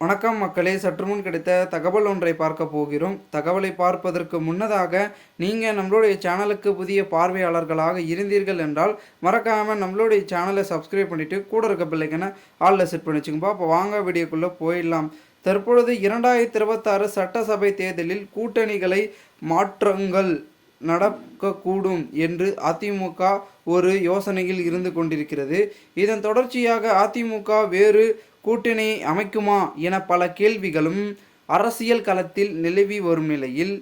வணக்கம் மக்களே சற்று முன் கிடைத்த தகவல் ஒன்றை பார்க்க போகிறோம். தகவலை பார்ப்பதற்கு முன்னதாக நீங்கள் நம்மளுடைய சேனலுக்கு புதிய பார்வையாளர்களாக இருந்தீர்கள் என்றால் மறக்காமல் நம்மளுடைய சேனலை சப்ஸ்கிரைப் பண்ணிவிட்டு கூட இருக்க பிள்ளைங்கன்னு ஆளில் செட் பண்ணி வச்சுக்கோப்பா அப்போ வாங்க வீடியோக்குள்ளே போயிடலாம். தற்பொழுது இரண்டாயிரத்தி இருபத்தாறு சட்டசபை தேர்தலில் கூட்டணிகளை மாற்றங்கள். நடக்கக்கூடும் என்று அதிமுக ஒரு யோசனையில் இருந்து கொண்டிருக்கிறது. இதன் தொடர்ச்சியாக அதிமுக வேறு கூட்டணி அமைக்குமா என பல கேள்விகளும் அரசியல் களத்தில் நிலவி வரும் நிலையில்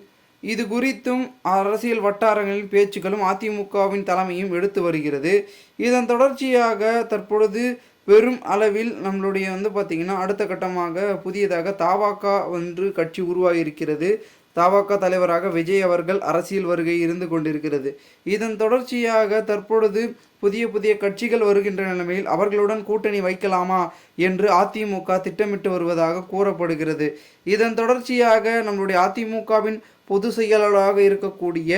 இது குறித்தும் அரசியல் வட்டாரங்களின் பேச்சுக்களும் அதிமுகவின் தலைமையும் எடுத்து வருகிறது. இதன் தொடர்ச்சியாக தற்பொழுது பெரும் அளவில் நம்மளுடைய வந்து பார்த்திங்கன்னா அடுத்த கட்டமாக புதியதாக தாவாக்கா ஒன்று கட்சி உருவாகியிருக்கிறது. தவக தலைவராக விஜய் அவர்கள் அரசியல் வருகை இருந்து கொண்டிருக்கிறது. இதன் தொடர்ச்சியாக தற்பொழுது புதிய புதிய கட்சிகள் வருகின்ற நிலைமையில் அவர்களுடன் கூட்டணி வைக்கலாமா என்று அதிமுக திட்டமிட்டு வருவதாக கூறப்படுகிறது. இதன் தொடர்ச்சியாக நம்மளுடைய அதிமுகவின் பொது செயலாளராக இருக்கக்கூடிய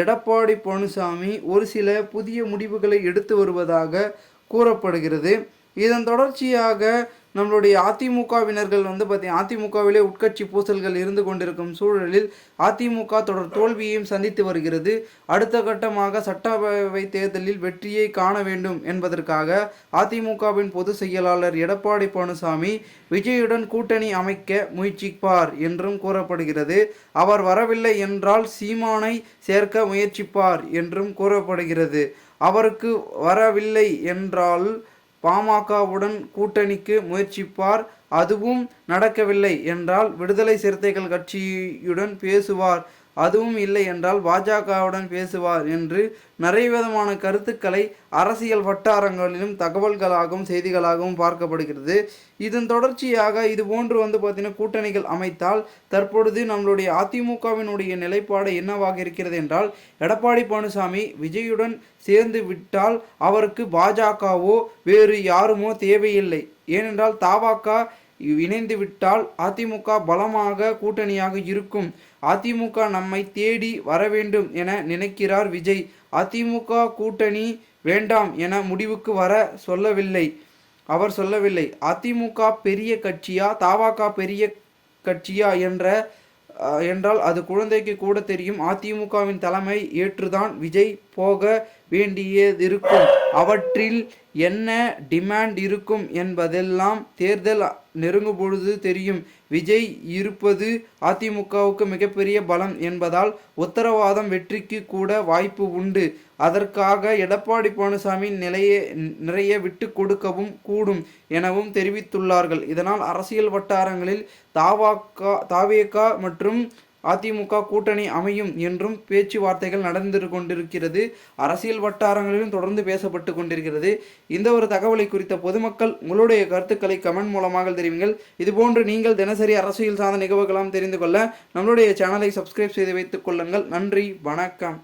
எடப்பாடி பழனிசாமி ஒரு சில புதிய முடிவுகளை எடுத்து வருவதாக கூறப்படுகிறது. இதன் தொடர்ச்சியாக நம்மளுடைய அதிமுகவினர்கள் வந்து பார்த்தீங்கன்னா அதிமுகவிலே உட்கட்சி பூசல்கள் இருந்து கொண்டிருக்கும் சூழலில் அதிமுக தொடர் தோல்வியையும் சந்தித்து வருகிறது. அடுத்த கட்டமாக சட்டப்பேரவை தேர்தலில் வெற்றியை காண வேண்டும் என்பதற்காக அதிமுகவின் பொதுச் செயலாளர் எடப்பாடி பழனிசாமி விஜயுடன் கூட்டணி அமைக்க முயற்சிப்பார் என்றும் கூறப்படுகிறது. அவர் வரவில்லை என்றால் சீமானை சேர்க்க முயற்சிப்பார் என்றும் கூறப்படுகிறது. அவருக்கு வரவில்லை என்றால் பாமகவுடன் கூட்டணிக்கு முயற்சிப்பார் அதுவும் நடக்கவில்லை என்றால் விடுதலை சிறுத்தைகள் கட்சியுடன் பேசுவார். அதுவும் இல்லை என்றால் பாஜகவுடன் பேசுவார் என்று நிறைய விதமான கருத்துக்களை அரசியல் வட்டாரங்களிலும் தகவல்களாகவும் செய்திகளாகவும் பார்க்கப்படுகிறது. இதன் தொடர்ச்சியாக இது போன்று வந்து பார்த்தீங்கன்னா கூட்டணிகள் அமைத்தால் தற்பொழுது நம்மளுடைய அதிமுகவினுடைய நிலைப்பாடு என்னவாக இருக்கிறது என்றால் எடப்பாடி பழனிசாமி விஜயுடன் சேர்ந்து விட்டால் அவருக்கு பாஜகவோ வேறு யாருமோ தேவையில்லை. ஏனென்றால் தாவாக்கா இணைந்துவிட்டால் அதிமுக பலமாக கூட்டணியாக இருக்கும். அதிமுக நம்மை தேடி வர வேண்டும் என நினைக்கிறார் விஜய். அதிமுக கூட்டணி வேண்டாம் என முடிவுக்கு வர சொல்லவில்லை. அவர் சொல்லவில்லை. அதிமுக பெரிய கட்சியா தாவாக்கா பெரிய கட்சியா என்ற என்றால் அது குழந்தைக்கு கூட தெரியும். அதிமுகவின் தலைமை ஏற்றுதான் விஜய் போக வேண்டியதிருக்கும். அவற்றில் என்ன டிமாண்ட் இருக்கும் என்பதெல்லாம் தேர்தல் நெருங்கும் பொழுது தெரியும். விஜய் இருப்பது அதிமுகவுக்கு மிகப்பெரிய பலம் என்பதால் உத்தரவாதம் வெற்றிக்கு கூட வாய்ப்பு உண்டு. அதற்காக எடப்பாடி பழனிசாமி நிலையை நிறைய விட்டு கொடுக்கவும் கூடும் எனவும் தெரிவித்துள்ளார்கள். இதனால் அரசியல் வட்டாரங்களில் தாவாக்கா தாவேகா மற்றும் அதிமுக கூட்டணி அமையும் என்றும் பேச்சுவார்த்தைகள் நடந்து கொண்டிருக்கிறது. அரசியல் வட்டாரங்களிலும் தொடர்ந்து பேசப்பட்டு கொண்டிருக்கிறது. இந்த ஒரு தகவலை குறித்த பொதுமக்கள் உங்களுடைய கருத்துக்களை கமெண்ட் மூலமாக தெரிவிங்கள். இதுபோன்று நீங்கள் தினசரி அரசியல் சார்ந்த நிகழ்வுகளாம் தெரிந்து கொள்ள நம்மளுடைய சேனலை சப்ஸ்கிரைப் செய்து வைத்துக் கொள்ளுங்கள். நன்றி வணக்கம்.